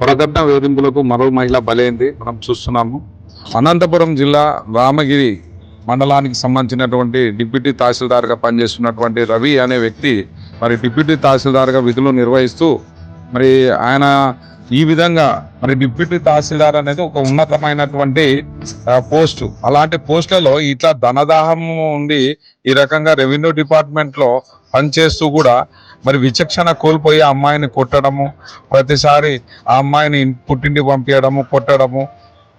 వరకట్న వేధింపులకు మరో మహిళ బలైంది. మనం చూస్తున్నాము. అనంతపురం జిల్లా రామగిరి మండలానికి సంబంధించినటువంటి డిప్యూటీ తహసీల్దార్గా పనిచేస్తున్నటువంటి రవి అనే వ్యక్తి మరి డిప్యూటీ తహసీల్దార్గా విధులు నిర్వహిస్తూ మరి ఆయన ఈ విధంగా మరి డిప్యూటీ తహసీల్దార్ అనేది ఒక ఉన్నతమైనటువంటి పోస్ట్ పోస్టు. అలాంటి పోస్టులలో ఇట్లా ధనదాహం ఉండి ఈ రకంగా రెవెన్యూ డిపార్ట్మెంట్లో పనిచేస్తూ కూడా మరి విచక్షణ కోల్పోయి అమ్మాయిని కొట్టడము ప్రతిసారి ఆ అమ్మాయిని పుట్టింటి పంపించడము కొట్టడము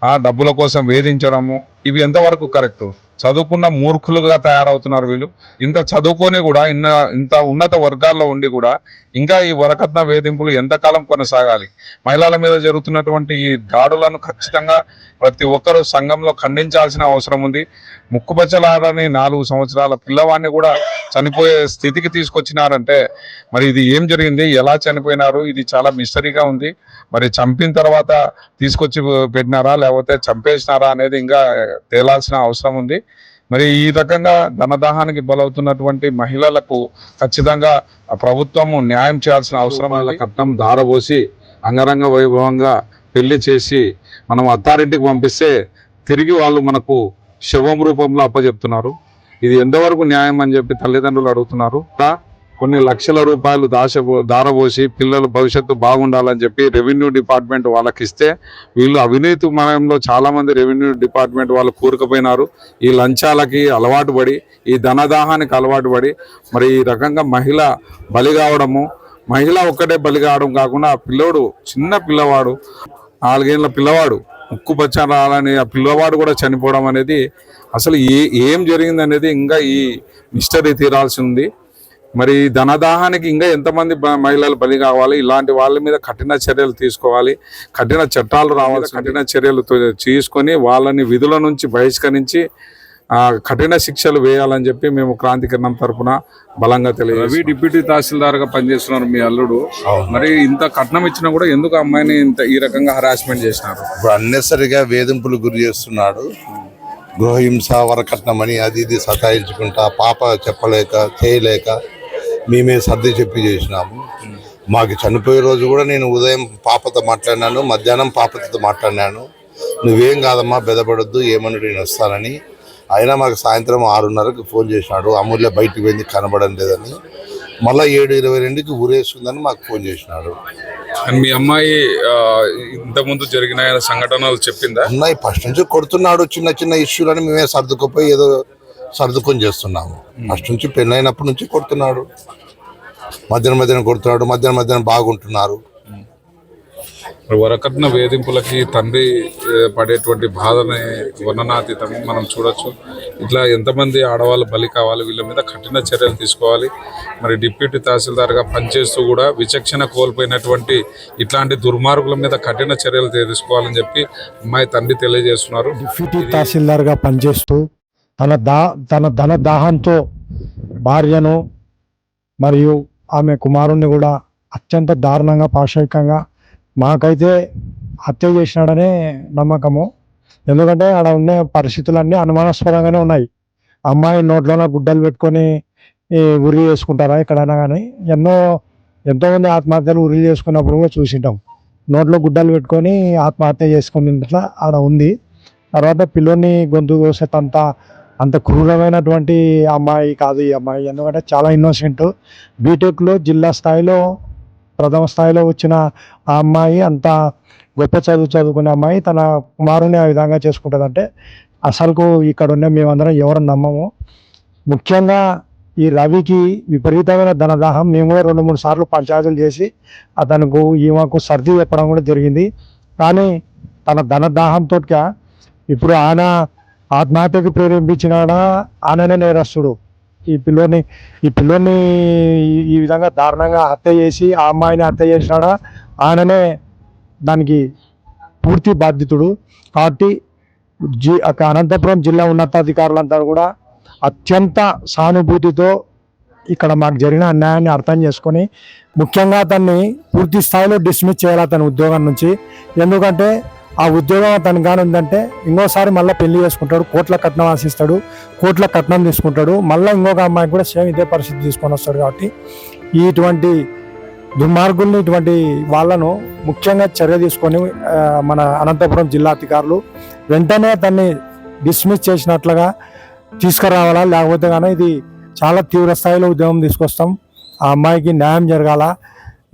ఆ డబ్బుల కోసం వేధించడము ఇవి ఎంతవరకు కరెక్ట్? చదువుకున్న మూర్ఖులుగా తయారవుతున్నారు వీళ్ళు. ఇంత చదువుకొని కూడా ఇన్న ఇంత ఉన్నత వర్గాల్లో ఉండి కూడా ఇంకా ఈ వరకట్న వేధింపులు ఎంతకాలం కొనసాగాలి? మహిళల మీద జరుగుతున్నటువంటి ఈ దాడులను ఖచ్చితంగా ప్రతి ఒక్కరూ సంఘంలో ఖండించాల్సిన అవసరం ఉంది. ముక్కుపచ్చలాడని నాలుగు సంవత్సరాల పిల్లవాడిని కూడా చనిపోయే స్థితికి తీసుకొచ్చినారంటే మరి ఇది ఏం జరిగింది? ఎలా చనిపోయినారు? ఇది చాలా మిస్టరీగా ఉంది. మరి చంపిన తర్వాత తీసుకొచ్చి పెట్టినారా? లేకపోతే చంపేసినారా అనేది ఇంకా తేలాల్సిన అవసరం ఉంది. మరి ఈ రకంగా ధనదాహానికి బలవుతున్నటువంటి మహిళలకు ఖచ్చితంగా ప్రభుత్వము న్యాయం చేయాల్సిన అవసరం కట్నం దారబోసి అంగరంగ వైభవంగా పెళ్ళి చేసి మనం అథారిటీకి పంపిస్తే తిరిగి వాళ్ళు మనకు శవం రూపంలో అప్పచెప్తున్నారు ఇది ఎంతవరకు న్యాయం అని చెప్పి తల్లిదండ్రులు అడుగుతున్నారు. కొన్ని లక్షల రూపాయలు దాశ దారబోసి పిల్లల భవిష్యత్తు బాగుండాలని చెప్పి రెవెన్యూ డిపార్ట్మెంట్ వాళ్ళకి ఇస్తే వీళ్ళు అవినీతి మయంలో చాలామంది రెవెన్యూ డిపార్ట్మెంట్ వాళ్ళు కూరుకుపోయినారు. ఈ లంచాలకి అలవాటు పడి ఈ ధనదాహానికి అలవాటు పడి మరి ఈ రకంగా మహిళ బలి కావడము మహిళ ఒక్కటే బలి కావడం కాకుండా పిల్లోడు చిన్న పిల్లవాడు నాలుగేళ్ళ పిల్లవాడు ముక్కు పచ్చాలని ఆ పిల్లవాడు కూడా చనిపోవడం అనేది అసలు ఏ ఏం జరిగిందనేది ఇంకా ఈ మిస్టరీ తీరాల్సి ఉంది. మరి ధనదాహానికి ఇంకా ఎంతమంది మహిళలు బలి కావాలి? ఇలాంటి వాళ్ళ మీద కఠిన చర్యలు తీసుకోవాలి. కఠిన చట్టాలు రావాలి కఠిన చర్యలు తీసుకొని వాళ్ళని విధుల నుంచి బహిష్కరించి ఆ, కఠిన శిక్షలు వేయాలని చెప్పి మేము క్రాంతికరణం తరపున బలంగా తెలియదు రవి డిప్యూటీ తహసీల్దార్గా పనిచేస్తున్నారు మీ అల్లుడు. మరి ఇంత కట్నం ఇచ్చినా కూడా ఎందుకు అమ్మాయిని ఇంత ఈ రకంగా హరాస్మెంట్ చేసినారు? ఇప్పుడు అన్నెసరిగా వేధింపులు గురి చేస్తున్నాడు. గృహహింస వరకట్నం అని అది ఇది సతాయించుకుంటా పాప చెప్పలేక చేయలేక మేమే సర్ది చెప్పి చేసినాము. మాకు చనిపోయే రోజు కూడా నేను ఉదయం పాపతో మాట్లాడినాను మధ్యాహ్నం పాపతో మాట్లాడినాను. నువ్వేం కాదమ్మా బెదపడొద్దు ఏమన్నా నేను వస్తానని. అయినా మాకు సాయంత్రం ఆరున్నరకు ఫోన్ చేసినాడు. అమూల్య బయటికి పోయింది కనబడం లేదని. మళ్ళీ ఏడు ఇరవై రెండుకి ఊరేసుకుందని మాకు ఫోన్ చేసినాడు. అండ్ మీ అమ్మాయి ఆ, ఇంత ముందు జరిగిన సంఘటనలు చెప్పిందా? ఉన్నాయి ఫస్ట్ నుంచి కొడుతున్నాడు చిన్న చిన్న ఇష్యూలని మేమే సర్దుకుపోయి ఏదో సర్దుకొని చేస్తున్నాము. ఫస్ట్ నుంచి పెళ్ళైనప్పటి నుంచి కొడుతున్నాడు. మధ్యాహ్నం మధ్యాహ్నం కొడుతున్నాడు. మధ్యాహ్నం మధ్యాహ్నం బాగుంటున్నారు. వరకట్న వేధింపులకి తండ్రి పడేటువంటి బాధని వర్ణనాతీతం మనం చూడొచ్చు. ఇట్లా ఎంతమంది ఆడవాళ్ళు బలి కావాలి వీళ్ళ మీద కఠిన చర్యలు తీసుకోవాలి. మరి డిప్యూటీ తహసీల్దార్గా పనిచేస్తూ కూడా విచక్షణ కోల్పోయినటువంటి ఇట్లాంటి దుర్మార్గుల మీద కఠిన చర్యలు తీసుకోవాలని చెప్పి అమ్మాయి తండ్రి తెలియజేస్తున్నారు. డిప్యూటీ తహసీల్దార్గా పనిచేస్తూ తన దా తన ధన దాహంతో భార్యను మరియు ఆమె కుమారుణ్ణి కూడా అత్యంత దారుణంగా పాశవికంగా మాకైతే హత్య చేసినాడనే నమ్మకము. ఎందుకంటే ఆడ ఉండే పరిస్థితులన్నీ అనుమానాస్పదంగానే ఉన్నాయి. అమ్మాయి నోట్లోనే గుడ్డలు పెట్టుకొని ఉరి చేసుకుంటారా ఎక్కడైనా కానీ ఎన్నో ఎంతోమంది ఆత్మహత్యలు ఉరి చేసుకున్నప్పుడు కూడా చూసింటాం. నోట్లో గుడ్డలు పెట్టుకొని ఆత్మహత్య చేసుకున్నట్ల ఆడ ఉంది. తర్వాత పిల్లోని గొంతు కోసేంత అంత క్రూరమైనటువంటి అమ్మాయి కాదు ఈ అమ్మాయి. ఎందుకంటే చాలా ఇన్నోసెంట్ బీటెక్లో జిల్లా స్థాయిలో ప్రథమ స్థాయిలో వచ్చిన ఆ అమ్మాయి అంత గొప్ప చదువు చదువుకునే అమ్మాయి తన కుమారుని ఆ విధంగా చేసుకుంటుందంటే అసలుకు ఇక్కడ ఉన్న మేమందరం ఎవరు నమ్మము. ముఖ్యంగా ఈ రవికి విపరీతమైన ధనదాహం. మేము కూడా రెండు మూడు సార్లు పంచాయతీలు చేసి అతనుకు ఈమెకు సర్ది చెప్పడం కూడా జరిగింది. కానీ తన ధనదాహంతో ఇప్పుడు ఆయన ఆత్మహత్యకు ప్రేరేపించిన ఆననే నేరస్తుడు. ఈ పిల్లోని ఈ పిల్లోని ఈ- విధంగా దారుణంగా హత్య చేసి ఆ అమ్మాయిని హత్య చేసినాడా? ఆయననే దానికి పూర్తి బాధ్యతుడు. కాబట్టి జి అనంతపురం జిల్లా ఉన్నతాధికారులంతా కూడా అత్యంత సానుభూతితో ఇక్కడ మాకు జరిగిన అన్యాయాన్ని అర్థం చేసుకొని ముఖ్యంగా అతన్ని పూర్తి స్థాయిలో డిస్మిస్ చేయాలి అతని ఉద్యోగం నుంచి. ఎందుకంటే ఆ ఉద్యోగం తను కానీ ఉందంటే ఇంకోసారి మళ్ళీ పెళ్ళి చేసుకుంటాడు కోట్ల కట్నం ఆశిస్తాడు కోట్ల కట్నం తీసుకుంటాడు మళ్ళీ ఇంకొక అమ్మాయికి కూడా సేమ్ ఇదే పరిస్థితి తీసుకొని వస్తాడు కాబట్టి ఇటువంటి దుర్మార్గుల్ని ఇటువంటి వాళ్ళను ముఖ్యంగా చర్య తీసుకొని మన అనంతపురం జిల్లా అధికారులు వెంటనే తన్ని డిస్మిస్ చేసినట్లుగా తీసుకురావాలా లేకపోతే కానీ ఇది చాలా తీవ్ర స్థాయిలో ఉద్యమం తీసుకొస్తాం. ఆ అమ్మాయికి న్యాయం జరగాల.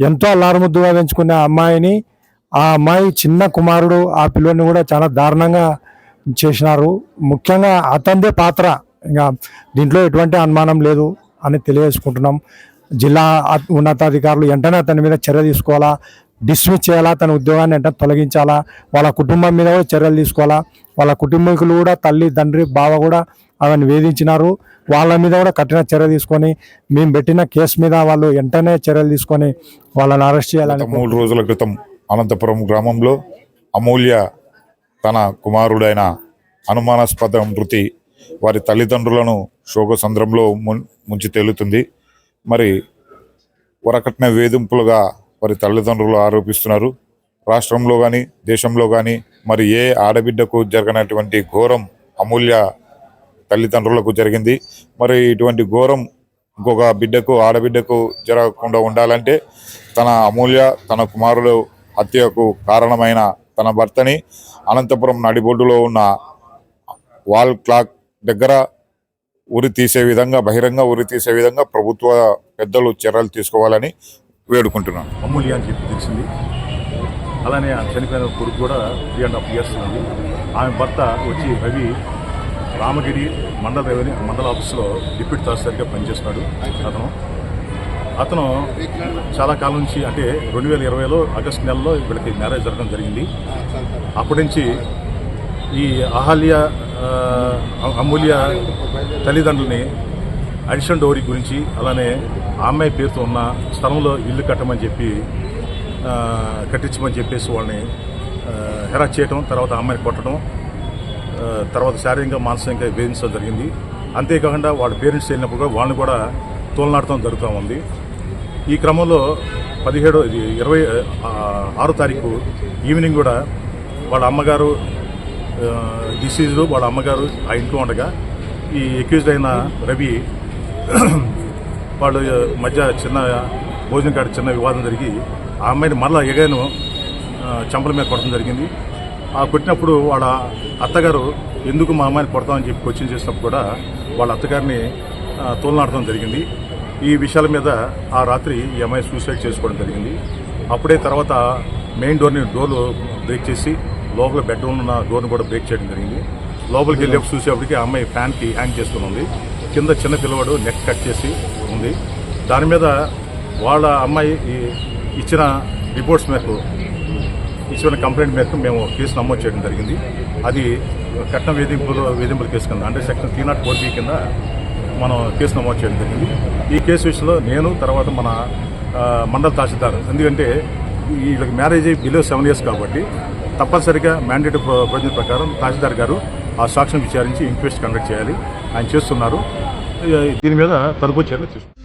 ఎంతో అల్లారుముద్దుగా పెంచుకునే ఆ అమ్మాయిని ఆ అమ్మాయి చిన్న కుమారుడు ఆ పిల్లోని కూడా చాలా దారుణంగా చేసినారు. ముఖ్యంగా అతనిదే పాత్ర. ఇంకా దీంట్లో ఎటువంటి అనుమానం లేదు అని తెలియజేసుకుంటున్నాం. జిల్లా ఉన్నతాధికారులు వెంటనే అతని మీద చర్య తీసుకోవాలా? డిస్మిస్ చేయాలా? తన ఉద్యోగాన్ని వెంటనే తొలగించాలా? వాళ్ళ కుటుంబం మీద కూడా చర్యలు తీసుకోవాలా? వాళ్ళ కుటుంబీకులు కూడా తల్లి తండ్రి బావ కూడా ఆమెను వేధించినారు. వాళ్ళ మీద కూడా కఠిన చర్య తీసుకొని మేము పెట్టిన కేసు మీద వాళ్ళు వెంటనే చర్యలు తీసుకొని వాళ్ళని అరెస్ట్ చేయాలని మూడు రోజుల క్రితం అనంతపురం గ్రామంలో అమూల్య తన కుమారుడైన అనుమానాస్పద మృతి వారి తల్లిదండ్రులను శోకసంద్రంలో ముం- ముంచి తేలుతుంది. మరి వరకట్న వేధింపులుగా వారి తల్లిదండ్రులు ఆరోపిస్తున్నారు. రాష్ట్రంలో కానీ దేశంలో కానీ మరి ఏ ఆడబిడ్డకు జరగనటువంటి ఘోరం అమూల్య తల్లిదండ్రులకు జరిగింది. మరి ఇటువంటి ఘోరం ఇంకొక బిడ్డకు ఆడబిడ్డకు జరగకుండా ఉండాలంటే తన అమూల్య తన కుమారుడు హత్యకు కారణమైన తన భర్తని అనంతపురం నడిబొడ్డులో ఉన్న వాల్ క్లాక్ దగ్గర ఉరి తీసే విధంగా బహిరంగ ఉరి తీసే విధంగా ప్రభుత్వ పెద్దలు చర్యలు తీసుకోవాలని వేడుకుంటున్నాను. అమూల్య అని చెప్పి తెలిసింది. అలానే చనిపోయిన కొడుకు కూడా త్రీ అండ్ హాఫ్ ఇయర్స్ ఉంది. ఆమె భర్త వచ్చి రవి రామగిరి మండల రెవెన్యూ మండల ఆఫీస్లో డిప్యూటీ తహసీల్గా పనిచేస్తున్నాడు అతను. అతను చాలా కాలం నుంచి అంటే రెండు వేల ఇరవైలో ఆగస్టు నెలలో వీళ్ళకి మ్యారేజ్ జరగడం జరిగింది. అప్పటి నుంచి ఈ అహల్య అమూల్య తల్లిదండ్రుల్ని అడిషన్ డోరీ గురించి అలానే అమ్మాయి పేరుతో ఉన్న స్థలంలో ఇల్లు కట్టమని చెప్పి కట్టించమని చెప్పేసి వాళ్ళని హెరాస్ చేయటం తర్వాత అమ్మాయిని కొట్టడం తర్వాత శారీరకంగా మానసికంగా వేధించడం జరిగింది. అంతేకాకుండా వాళ్ళ పేరెంట్స్ వెళ్ళినప్పుడు కూడా వాళ్ళని కూడా తోలనాడటం జరుగుతూ ఉంది. ఈ క్రమంలో పదిహేడు ఇది ఇరవై ఆరో తారీఖు ఈవినింగ్ కూడా వాళ్ళ అమ్మగారు డిసీజ్డ్ వాళ్ళ అమ్మగారు ఆ ఇంట్లో ఉండగా ఈ ఎక్యూజ్డ్ అయిన రవి వాళ్ళ మధ్య చిన్న భోజనం కాడ చిన్న వివాదం జరిగి ఆ అమ్మాయిని మళ్ళా ఎగాను చంపల మీద కొట్టడం జరిగింది. ఆ కొట్టినప్పుడు వాళ్ళ అత్తగారు ఎందుకు మా అమ్మాయిని కొడతామని చెప్పి క్వశ్చన్ చేసినప్పుడు కూడా వాళ్ళ అత్తగారిని తోలనాడటం జరిగింది. ఈ విషయాల మీద ఆ రాత్రి ఈ అమ్మాయి సూసైడ్ చేసుకోవడం జరిగింది. అప్పుడే తర్వాత మెయిన్ డోర్ని డోర్లు బ్రేక్ చేసి లోపల బెడ్రూమ్ ఉన్న డోర్ని కూడా బ్రేక్ చేయడం జరిగింది. లోపలికి వెళ్ళి చూసేప్పటికి ఆ అమ్మాయి ఫ్యాన్కి హ్యాంగ్ చేసుకుని ఉంది. కింద చిన్న పిల్లవాడు నెక్ కట్ చేసి ఉంది. దాని మీద వాళ్ళ అమ్మాయి ఈ- ఇచ్చిన రిపోర్ట్స్ మేరకు ఇచ్చిన కంప్లైంట్ మేరకు మేము కేసు నమోదు చేయడం జరిగింది. అది కట్న వేధింపులు వేధింపుల కేసు కింద అంటే section three nought four B కింద మనం కేసు నమోదు చేయడం జరిగింది. ఈ కేసు విషయంలో నేను తర్వాత మన మండల తహసీల్దార్. ఎందుకంటే వీళ్ళకి మ్యారేజ్ అయ్యి బిలో సెవెన్ ఇయర్స్ కాబట్టి తప్పనిసరిగా మ్యాండేట్ ప్రొవిజన్ ప్రకారం తహసీల్దార్ గారు ఆ సాక్ష్యం విచారించి ఇంక్వెస్ట్ కండక్ట్ చేయాలి. ఆయన చేస్తున్నారు. దీని మీద తదుపరి చర్యలు తీసుకుంటారు